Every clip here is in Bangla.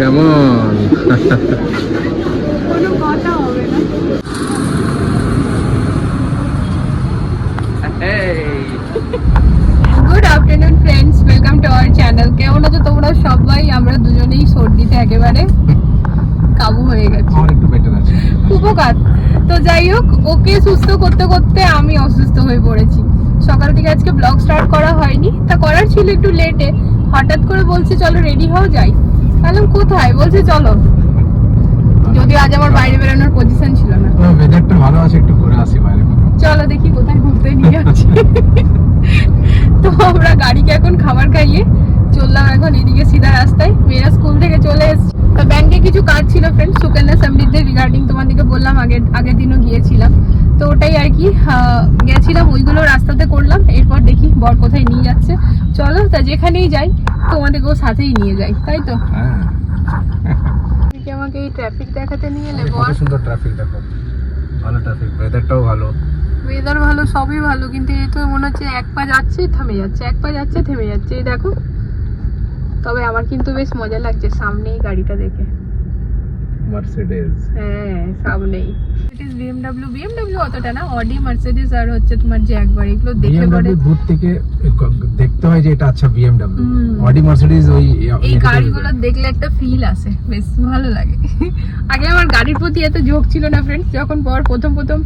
কেমন? Good afternoon friends welcome to our channel কেমন আছো তোমরা সবাই? আমরা দুজনেই সর্দিতে একেবারে কাবু হয়ে গেছি। উপকার। তো যাই হোক ওকে সুস্থ করতে করতে আমি অসুস্থ হয়ে পড়েছি। সকাল থেকে আজকে ব্লগ স্টার্ট করা হয়নি। তা করার ছিল একটু লেটে হঠাৎ করে বলছে চলো রেডি হও যাই। বললাম কোথায়? বলছে চলো। যদি আজ আমার বাইরে বেরোনোর পজিশন ছিল না। ওয়েদারটা ভালো আছে একটু ঘুরে আসি বাইরে। চলো দেখি কোথায় ঘুরতে নিয়ে যাচ্ছি। তো আমরা গাড়িকে এখন খাবার খাইয়ে চললাম এখন এদিকে সিধা রাস্তায়। মেয়েরা স্কুল থেকে চলে এসছে। তো ব্যাংকে কিছু কাজ ছিল ফ্রেন্ড সুকন্যা সমৃদ্ধির রিগার্ডিং তোমাদেরকে বললাম আগের আগের দিনও গিয়েছিলাম। তো ওটাই আর কি গেছিলাম ওইগুলো রাস্তাতে করলাম এরপর দেখি বর কোথায় নিয়ে যাচ্ছে। চলো তা যেখানেই যাই তোমাদেরকেও সাথেই নিয়ে যাই তাই তো? হ্যাঁ। আমাকে এই ট্রাফিক দেখাতে নিয়ে এলে বর? সুন্দর ট্রাফিক দেখো। ভালো ট্রাফিক ওয়েদারটাও ভালো। ওয়েদার ভালো সবই ভালো কিন্তু এই তো মনে হচ্ছে এক পা যাচ্ছে থেমে যাচ্ছে এক পা যাচ্ছে থেমে যাচ্ছে এই দেখো। তবে আমার কিন্তু বেশ মজা লাগছে সামনেই গাড়িটা দেখে। মার্সিডিজ হ্যাঁ। সামনেই। ইট ইজ বিএমডব্লিউ বিএমডব্লিউ অতটা না অডি মার্সিডিজ আর হচ্ছে তোমার যে একবার এগুলো দেখে পরে দূর থেকে দেখতে হয় যে এটা আচ্ছা বিএমডব্লিউ অডি মার্সিডিজ ওই এই গাড়িগুলো দেখলে একটা ফিল আসে বেশ ভালো লাগে। আগে আমার গাড়ির প্রতি এত ঝোঁক ছিল না ফ্রেন্ডস যখন পর প্রথম প্রথম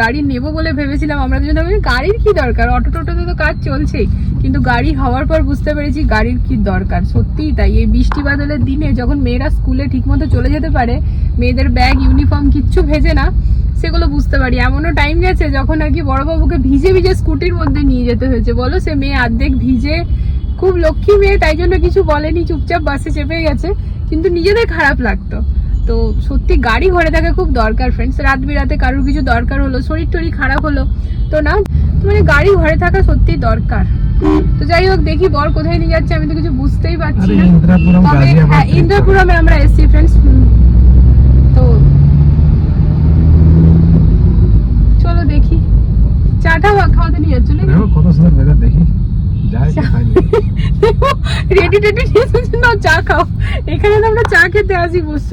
গাড়ি নেব বলে ভেবেছিলাম আমরা দুজন আমি গাড়ির কি দরকার? অটো টোটোতে তো কাজ চলছেই। কিন্তু গাড়ি হওয়ার পর বুঝতে পেরেছি গাড়ির কি দরকার। সত্যিই তাই এই বৃষ্টি বাদলের দিনে যখন মেয়েরা স্কুলে ঠিকমতো চলে যেতে পারে মেয়েদের ব্যাগ ইউনিফর্ম কিচ্ছু ভেজে না সেগুলো বুঝতে পারি। এমনও টাইম গেছে যখন আর কি বড়বাবুকে ভিজে ভিজে স্কুটির মধ্যে নিয়ে যেতে হয়েছে। বলো সে মেয়ে অর্ধেক ভিজে খুব লক্ষ্মী মেয়ে তাই জন্য কিছু বলেনি চুপচাপ বাসে চেপে গেছে। কিন্তু নিজেদের খারাপ লাগতো। তো সত্যি গাড়ি ঘরে থাকা খুব দরকার ফ্রেন্ডস রাত বিরাতে কারোর কিছু দরকার হলো শরীর টরীর খারাপ হলো তো না মানে গাড়ি ঘরে থাকা সত্যি দরকার। তো যাই হোক দেখি বর কোথায় নিয়ে যাচ্ছে আমি তো কিছু বুঝতেই পারছি না। তবে হ্যাঁ। ইন্দ্রপুরমে আমরা এসছি ফ্রেন্ডস তো চলো দেখি চাটা বা- খাওয়াতে নিয়ে যাচ্ছ নাকি দেখো কত সুন্দর ওয়েদার দেখি যায় কোথায় নিয়ে। রেডি টেডি নিয়ে না চা খাও। এখানে তো আমরা চা খেতে আসি বুঝছ?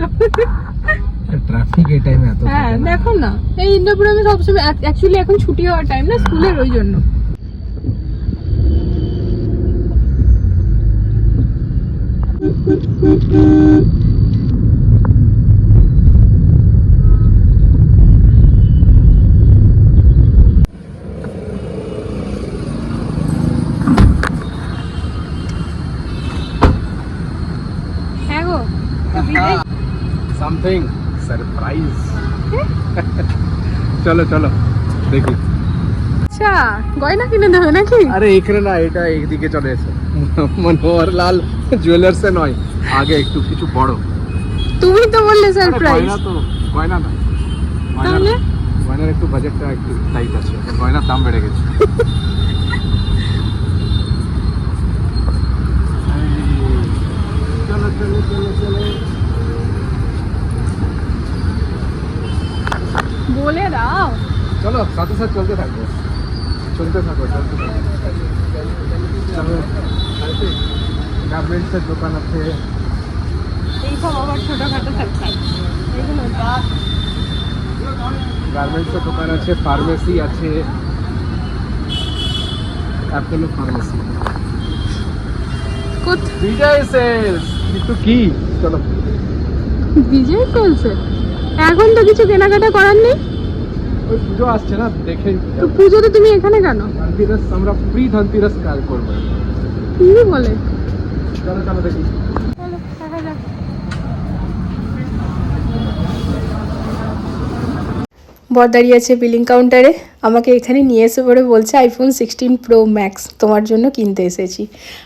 ট্রাফিক এই টাইমে এত হ্যাঁ দেখো না। এই ইন্দ্রপুরমে সবসময় অ্যাকচুয়ালি এখন ছুটি হওয়ার টাইম না স্কুলের ওই জন্য গো তো বিজয় সামথিং সারপ্রাইজ চলো চলো দেখি আচ্ছা গয়না কিনে দেবে নাকি আরে এখানে না এটা এইদিকে চলে এসো মনোহর লাল জুয়েলার্সে নয় আগে একটু কিছু বড় তুমি তো বললে সারপ্রাইজ গয়না তো গয়না না তাহলে? গয়নার একটু বাজেটটা একটু টাইট আছে। গয়নার দাম বেড়ে গেছে চলো চলো চলো চলো বলে দাও চলো সাথে সাথে চলতে থাকব। চলতে থাকো চলতে থাকো। গার্মেন্টসের দোকান আছে। এইসব আবার ছোটখাটো এগুলো গার্মেন্টসের দোকান আছে ফার্মেসি আছে। অ্যাপোলো ফার্মেসি বিজয় সেলস কিন্তু কি? চলো। বিজয় চলছে এখন তো কিছু কেনাকাটা করার নেই? ওই পুজো আসছে না দেখে তো পুজোতে তুমি এখানে কেন? ধনতিরাস আমরা প্রি ধনতিরাস কাজ করব। কি বলে? চলো চলো দেখি। বর দাঁড়িয়ে আছে বিলিং কাউন্টারে আমাকে এখানে নিয়ে এসে পরে বলছে আইফোন সিক্সটিন প্রো ম্যাক্স তোমার জন্য কিনতে এসেছি।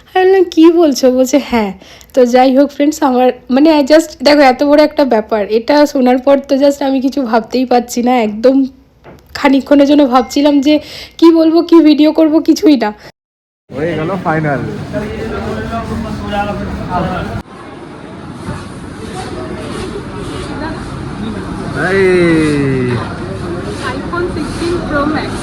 আমি বললাম কী বলছো? বলছে হ্যাঁ। তো যাই হোক ফ্রেন্ডস আমার মানে জাস্ট দেখো এত বড় একটা ব্যাপার। এটা শোনার পর তো জাস্ট আমি কিছু ভাবতেই পারছি না একদম খানিকক্ষণের জন্য ভাবছিলাম যে কি বলব কি ভিডিও করব কিছুই না। হয়ে গেল ফাইনাল এই। আইফোন সিক্সটিন প্রো ম্যাক্স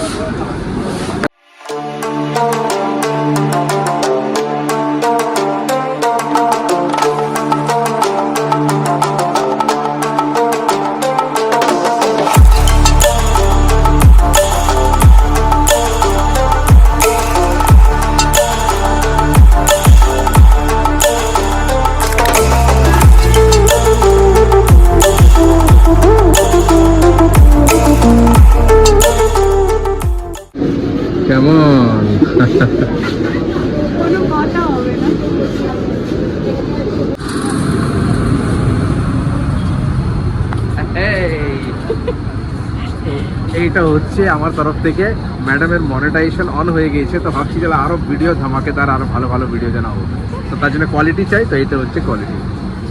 এইটা হচ্ছে আমার তরফ থেকে। ম্যাডামের মনিটাইজেশন অন হয়ে গিয়েছে তো ভাবছি যে আরও ভিডিও ধামাকেদার আরও ভালো ভালো ভিডিও যেন হোক তো তার জন্য কোয়ালিটি চাই তো এইটা হচ্ছে কোয়ালিটি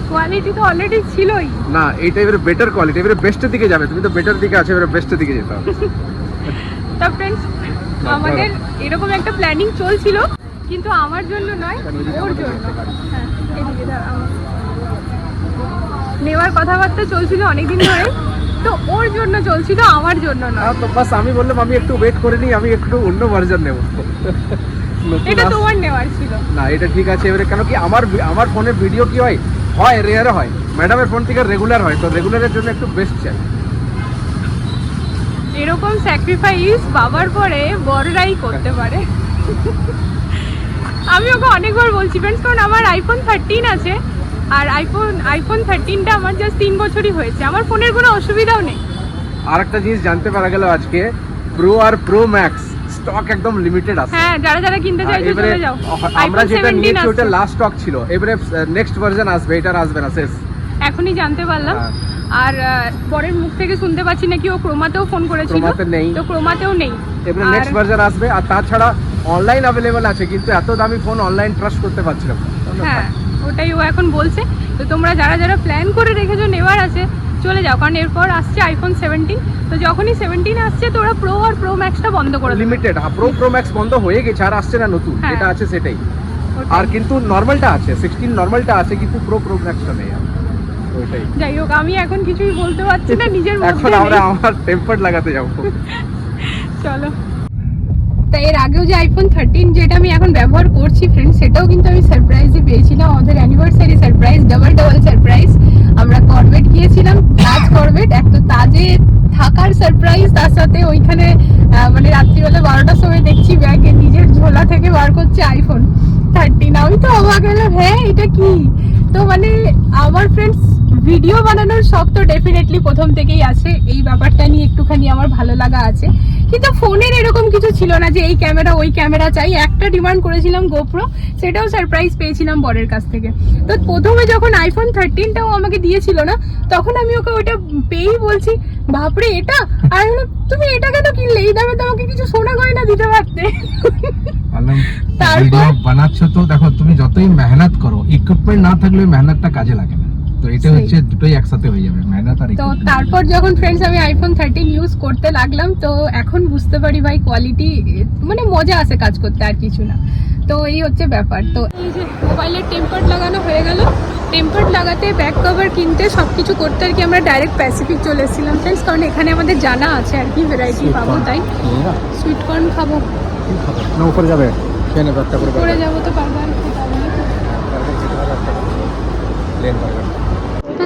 কোয়ালিটি তো অলরেডি ছিলই। না এইটা এবারে বেটার কোয়ালিটি এবারে বেস্টের দিকে যাবে। তুমি তো বেটার দিকে আছে এবারে বেস্টের দিকে যেতে হবে। তা ফ্রেন্ডস আমাদের এরকম একটা প্ল্যানিং চলছিল কিন্তু আমার জন্য নয় ওর জন্য। হ্যাঁ। নেওয়ার কথাবার্তা চলছিল অনেকদিন ধরে। তো ওর জন্য চলছিল আমার জন্য নয়। আহ, তো বাস আমি বললাম আমি একটু ওয়েট করে নিই আমি একটু অন্য ভার্জন নেব। এটা তোমার নেওয়ার ছিল। না এটা ঠিক আছে এবারে কেন কি আমার আমার ফোনে ভিডিও কি হয়? হয় রেয়ার হয়। ম্যাডামের ফোন থেকে রেগুলার হয় তো রেগুলারের জন্য একটু বেস্ট চাই। এরকম স্যাক্রিফাইস বাবার পরে বড়রাই করতে পারে। আমি ওকে অনেকবার বলছি ফ্রেন্ডস কারণ আমার আইফোন থার্টিন আছে। আর আইফোন আইফোন থার্টিনটা আমার জাস্ট তিন বছরই হয়েছে। আমার ফোনের কোনো অসুবিধাও নেই। আর একটা জিনিস জানতে পারা গেল আজকে প্রো আর প্রো ম্যাক্স স্টক একদম লিমিটেড আছে। হ্যাঁ যারা যারা কিনতে হ্যাঁ, চাইছে চলে যাও। আমরা যেটা নিয়েছি ওটা লাস্ট স্টক ছিল। এবারে নেক্সট ভার্জন আসবে এটা আসবে না শেষ। এখনই জানতে পারলাম। হ্যাঁ। আর বরের মুখ থেকে শুনতে পাচ্ছি নাকি ও ক্রোমাতেও ফোন করেছিল। ক্রোমাতে নেই। তো ক্রোমাতেও নেই। এবারে নেক্সট ভার্জন আসবে আর তাছাড়া অনলাইন অ্যাভেলেবল আছে কিন্তু এত দামি ফোন অনলাইন ট্রাস্ট করতে পারছিলাম হ্যাঁ। ওটাই ও এখন বলছে। তো তোমরা যারা যারা প্ল্যান করে রেখেছো নেওয়ার আছে চলে যাও। কারণ এরপর আসছে আইফোন সেভেন্টিন তো যখনই সেভেন্টিন আসছে তো ওরা প্রো আর প্রো ম্যাক্সটা বন্ধ করে লিমিটেড হ্যাঁ প্রো প্রো ম্যাক্স বন্ধ হয়ে গেছে আর আসছে না নতুন। হ্যাঁ। যেটা আছে সেটাই। আর কিন্তু নর্মালটা আছে সিক্সটিন নর্মালটা আছে কিন্তু প্রো প্রো ম্যাক্সটা নেই। যাই হোক আমি এখন কিছুই বলতে পারছি না নিজের এখন মধ্যে আমরা আমার টেম্পার লাগাতে যাব। চলো। তা এর আগেও যে আইফোন থার্টিন যেটা আমি এখন ব্যবহার করছি ফ্রেন্ড সেটাও কিন্তু আমি সারপ্রাইজে পেয়েছিলাম। আমাদের anniversary surprise double double surprise আমরা করবেট গিয়েছিলাম তাজ করবেট এক তো তাজে থাকার সারপ্রাইজ তার সাথে ওইখানে মানে রাত্রিবেলা বারোটার সময় দেখছি ব্যাগে নিজের ঝোলা থেকে বার করছে আইফোন থার্টিন আমি তো অবাক হলাম হ্যাঁ এটা কি? তো মানে আমার ফ্রেন্ডস ভিডিও বানানোর শখ তো ডেফিনেটলি প্রথম থেকেই আছে। এই ব্যাপারটা নিয়ে একটুখানি আমার ভালো লাগা আছে। কিন্তু ফোনের এরকম কিছু ছিল না যে এই ক্যামেরা ওই ক্যামেরা চাই। একটা ডিমান্ড করেছিলাম গোপ্রো সেটাও সারপ্রাইজ পেয়েছিলাম বরের কাছ থেকে। তো প্রথমে যখন আইফোন থার্টিনটাও আমাকে দিয়েছিল না তখন আমি ওকে ওটা পেয়েই বলছি বাপরে এটা? আর তুমি এটা কেন কিনলে? এই দামে তো আমাকে কিছু সোনা গয়না দিতে পারতে। তারপর? বানাচ্ছ তো দেখো তুমি যতই মেহনত করো ইকুইপমেন্ট না থাকলে মেহনতটা কাজে লাগে না। এটা হচ্ছে দুটোই একসাথে হয়ে যাবে মেহনত আর তো তারপর যখন ফ্রেন্ডস আমি আইফোন থার্টিন ইউজ করতে লাগলাম তো এখন বুঝতে পারি ভাই কোয়ালিটি মানে মজা আছে কাজ করতে আর কিছু না। তো এই হচ্ছে ব্যাপার। তো এই যে মোবাইলের টেম্পার্ড লাগানো হয়ে গেল টেম্পার্ড লাগাতে ব্যাক কভার কিনতে সব কিছু করতে আর কি আমরা ডাইরেক্ট প্যাসিফিক চলে এসেছিলাম ফ্রেন্ডস কারণ এখানে আমাদের জানা আছে আর কি ভ্যারাইটি পাবো তাই? সুইট কর্ন খাব। না উপরে যাবে। নেবে একটা করে করে যাব তো পারব আর কি। পাবো না। প্লেন বার্গার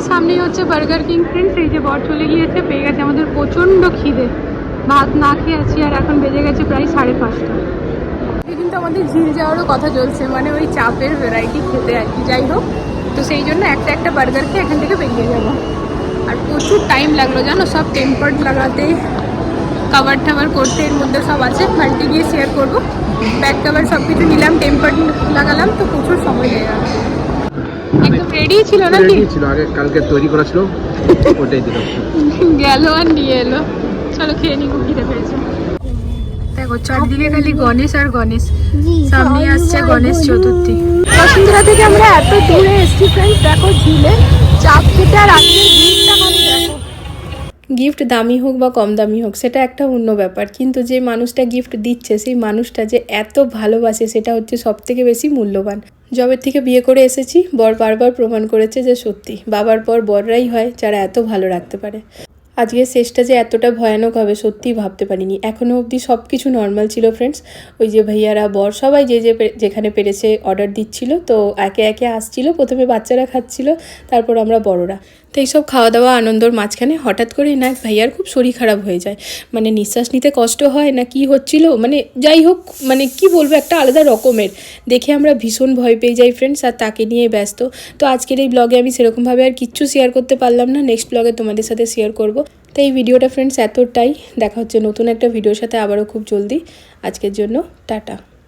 তো সামনেই হচ্ছে বার্গার কিং ফ্রেন্ডস এই যে বর চলে গিয়েছে, পেয়ে গেছে আমাদের প্রচণ্ড খিদে। ভাত না খেয়ে আছি আর এখন বেজে গেছে প্রায় সাড়ে পাঁচটা। কিন্তু আমাদের ঝিল যাওয়ারও কথা চলছে মানে ওই চাপের ভ্যারাইটি খেতে আর কি। যাই হোক, তো সেই জন্য একটা একটা বার্গার খেয়ে এখান থেকে বেরিয়ে যাব। আর প্রচুর টাইম লাগল, জানো, সব টেম্পার্ড লাগাতে কাভার টাভার করতে, এর মধ্যে সব আছে মাল্টি গিয়ে শেয়ার করব। ব্যাক কাভার সব কিছু নিলাম টেম্পার্ড লাগালাম, তো প্রচুর সময় লেগে গেল। একদম রেডি ছিল নাকি? রেডি ছিল আগে কালকে তৈরি করা ছিল ওটাই দিলাম গেল আর নিয়ে এলো। চলো খেয়ে নি খিদে পেয়েছে। দেখো চারদিকে খালি গণেশ আর গণেশ। সামনে আসছে গণেশ চতুর্থী। বসুন্ধরা থেকে আমরা এত দূরে এসছি ফ্রেন্ডস দেখো ঝিলে চাপ খেতে আর দেখো গিফট দামি হোক বা কম দামি হোক, সেটা একটা অন্য ব্যাপার। কিন্তু যে মানুষটা গিফট দিচ্ছে, সেই মানুষটা যে এত ভালোবাসে, সেটা হচ্ছে সব থেকে বেশি মূল্যবান। জবের থেকে বিয়ে করে এসেছি, বর বারবার প্রমাণ করেছে যে সত্যি। বাবার পর বররাই হয় যারা এত ভালো রাখতে পারে। আজকের শেষটা যে এতটা ভয়ানক হবে, সত্যিই ভাবতে পারিনি। এখনও অবধি সব কিছু নর্মাল ছিল ফ্রেন্ডস ওই যে ভাইয়ারা, বর, সবাই যে যে যেখানে পেরেছে অর্ডার দিচ্ছিল, তো একে একে আসছিল, প্রথমে বাচ্চারা খাচ্ছিল, তারপর আমরা বড়রা। তো এইসব খাওয়া দাওয়া আনন্দর মাঝখানে হঠাৎ করেই না ভাইয়ার খুব শরীর খারাপ হয়ে যায়। মানে নিঃশ্বাস নিতে কষ্ট হয় না কি হচ্ছিল? মানে যাই হোক মানে কি বলব, একটা আলাদা রকমের। দেখে আমরা ভীষণ ভয় পেয়ে যাই ফ্রেন্ডস আর তাকে নিয়ে ব্যস্ত। তো আজকের এই ব্লগে আমি সেরকমভাবে আর কিচ্ছু শেয়ার করতে পারলাম না। নেক্সট ব্লগে তোমাদের সাথে শেয়ার করব। তো এই ভিডিওটা ফ্রেন্ডস এতটাই। দেখা হচ্ছে নতুন একটা ভিডিওর সাথে আবারও খুব জলদি। আজকের জন্য টাটা।